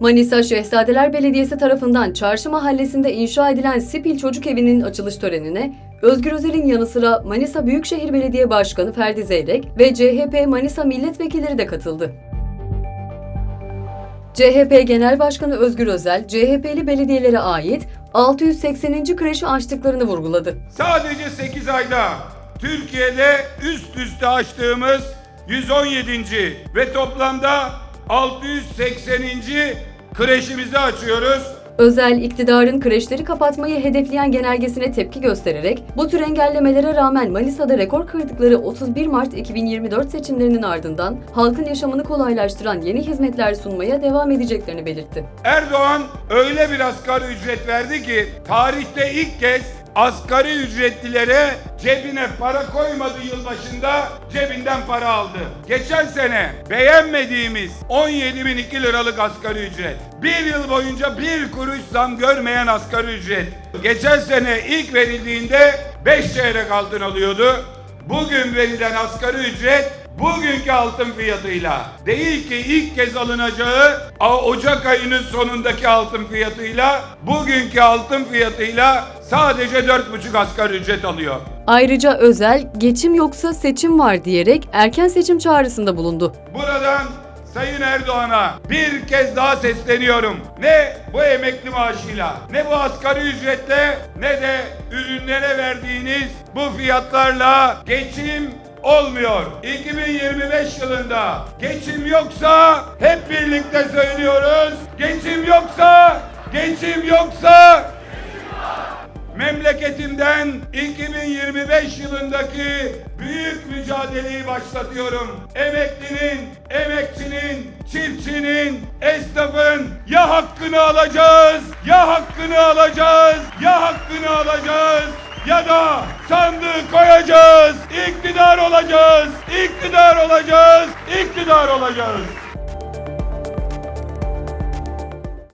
Manisa Şehzadeler Belediyesi tarafından Çarşı Mahallesi'nde inşa edilen Sipil Çocuk Evi'nin açılış törenine Özgür Özel'in yanı sıra Manisa Büyükşehir Belediye Başkanı Ferdi Zeyrek ve CHP Manisa milletvekilleri de katıldı. CHP Genel Başkanı Özgür Özel, CHP'li belediyelere ait 680. kreşi açtıklarını vurguladı. Sadece 8 ayda Türkiye'de üst üste açtığımız 117. ve toplamda 680. kreşimizi açıyoruz. Özel, iktidarın kreşleri kapatmayı hedefleyen genelgesine tepki göstererek bu tür engellemelere rağmen Manisa'da rekor kırdıkları 31 Mart 2024 seçimlerinin ardından halkın yaşamını kolaylaştıran yeni hizmetler sunmaya devam edeceklerini belirtti. Erdoğan öyle bir asgari ücret verdi ki tarihte ilk kez asgari ücretlilere cebine para koymadı yılbaşında cebinden para aldı. Geçen sene beğenmediğimiz 17.002 liralık asgari ücret. Bir yıl boyunca bir kuruş zam görmeyen asgari ücret. Geçen sene ilk verildiğinde 5 çeyrek altın alıyordu. Bugün verilen asgari ücret bugünkü altın fiyatıyla değil ki ilk kez alınacağı Ocak ayının sonundaki altın fiyatıyla bugünkü altın fiyatıyla sadece 4,5 asgari ücret alıyor. Ayrıca Özel, geçim yoksa seçim var diyerek erken seçim çağrısında bulundu. Buradan Sayın Erdoğan'a bir kez daha sesleniyorum. Ne bu emekli maaşıyla, ne bu asgari ücretle, ne de ürünlere verdiğiniz bu fiyatlarla geçim olmuyor. 2025 yılında geçim yoksa hep birlikte söylüyoruz. Geçim yoksa, geçim yoksa memleketimden 2025 yılındaki büyük mücadeleyi başlatıyorum. Emeklinin, emekçinin, çiftçinin, esnafın ya hakkını alacağız, ya hakkını alacağız, ya hakkını alacağız ya da sandığı koyacağız, iktidar olacağız, iktidar olacağız, iktidar olacağız.